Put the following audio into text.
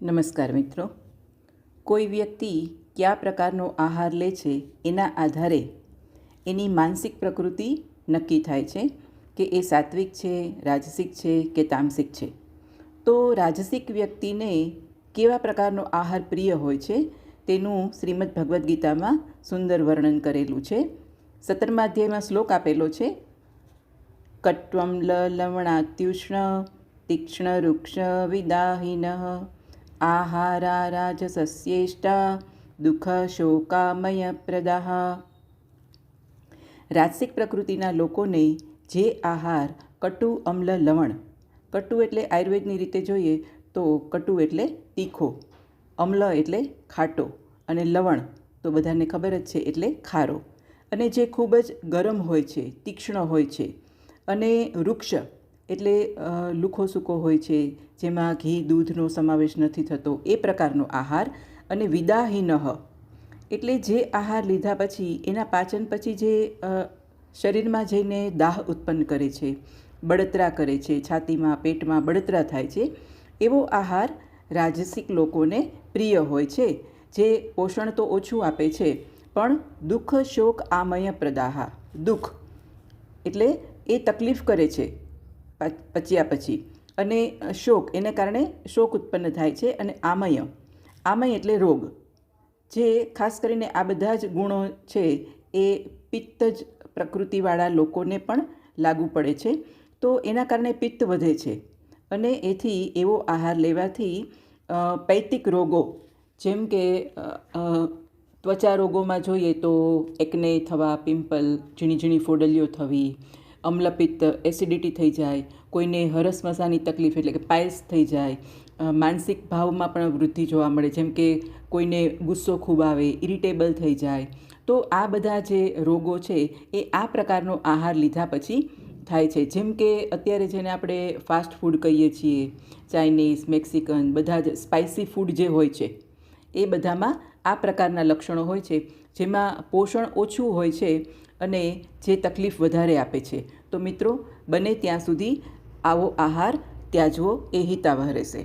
નમસ્કાર મિત્રો. કોઈ વ્યક્તિ કયા પ્રકારનો આહાર લે છે એના આધારે એની માનસિક પ્રકૃતિ નક્કી થાય છે કે એ સાત્વિક છે, રાજસિક છે કે તામસિક છે. તો રાજસિક વ્યક્તિને કેવા પ્રકારનો આહાર પ્રિય હોય છે તેનું શ્રીમદ ભગવદ્ ગીતામાં સુંદર વર્ણન કરેલું છે. સત્તરમા અધ્યાયમાં શ્લોક આપેલો છે, કટ્વમ લવણાત્યુષ્ણ, તીક્ષ્ણ વૃક્ષ વિદાહિન આહારા રાજસસ્યેષ્ટા દુઃખ શોકામય પ્રદાહ રાજસિક પ્રકૃતિના લોકોને જે આહાર, કટુ, અમ્લ, લવણ, કટુ એટલે આયુર્વેદની રીતે જોઈએ તો કટુ એટલે તીખો, અમ્લ એટલે ખાટો અને લવણ તો બધાને ખબર જ છે એટલે ખારો. અને જે ખૂબ જ ગરમ હોય છે, તીક્ષ્ણ હોય છે અને વૃક્ષ એટલે લુખો સૂકો હોય છે, જેમાં ઘી, દૂધનો સમાવેશ નથી થતો, એ પ્રકારનો આહાર અને વિદાહીનઃ એટલે જે આહાર લીધા પછી, એના પાચન પછી જે શરીરમાં જઈને દાહ ઉત્પન્ન કરે છે, બળતરા કરે છે, છાતીમાં, પેટમાં બળતરા થાય છે, એવો આહાર રાજસિક લોકોને પ્રિય હોય છે, જે પોષણ તો ઓછું આપે છે, પણ દુઃખ, શોક, આમય, પ્રદાહા, દુઃખ એટલે એ તકલીફ કરે છે. પચ્યા પછી. અને શોક, એને કારણે શોક ઉત્પન્ન થાય છે અને આમય. આમય એટલે રોગ. જે ખાસ કરીને આ બધા જ ગુણો છે એ પિત્ત જ પ્રકૃતિવાળા લોકોને પણ લાગુ પડે છે. તો એના કારણે પિત્ત વધે છે. અને એથી એવો આહાર લેવાથી પૈતિક રોગો, જેમ કે ત્વચા રોગોમાં જોઈએ તો એકને થવા પિમ્પલ ઝીણી ઝીણી ફોડલીઓ થવી અમ્લપિત્ત એસિડિટી થઈ જાય, કોઈને હરસ મસાની તકલીફ એટલે કે પાયલ્સ થઈ જાય માનસિક ભાવમાં પણ વૃદ્ધિ જોવા મળે, જેમ કે કોઈને ગુસ્સો ખૂબ આવે ઇરિટેબલ થઈ જાય. તો આ બધા જે રોગો છે, એ આ પ્રકારનો આહાર લીધા પછી થાય છે. જેમ કે અત્યારે જેને આપણે ફાસ્ટ ફૂડ કહીએ છીએ ચાઇનીઝ મેક્સિકન બધા જ સ્પાઇસી ફૂડ જે હોય છે, એ બધામાં આ પ્રકારના લક્ષણો હોય છે, જેમાં પોષણ ઓછું હોય છે અને જે તકલીફ વધારે આપે છે. તો મિત્રો બને ત્યાં સુધી આવો આહાર ત્યાજવો એ હિતાવહ રહેશે.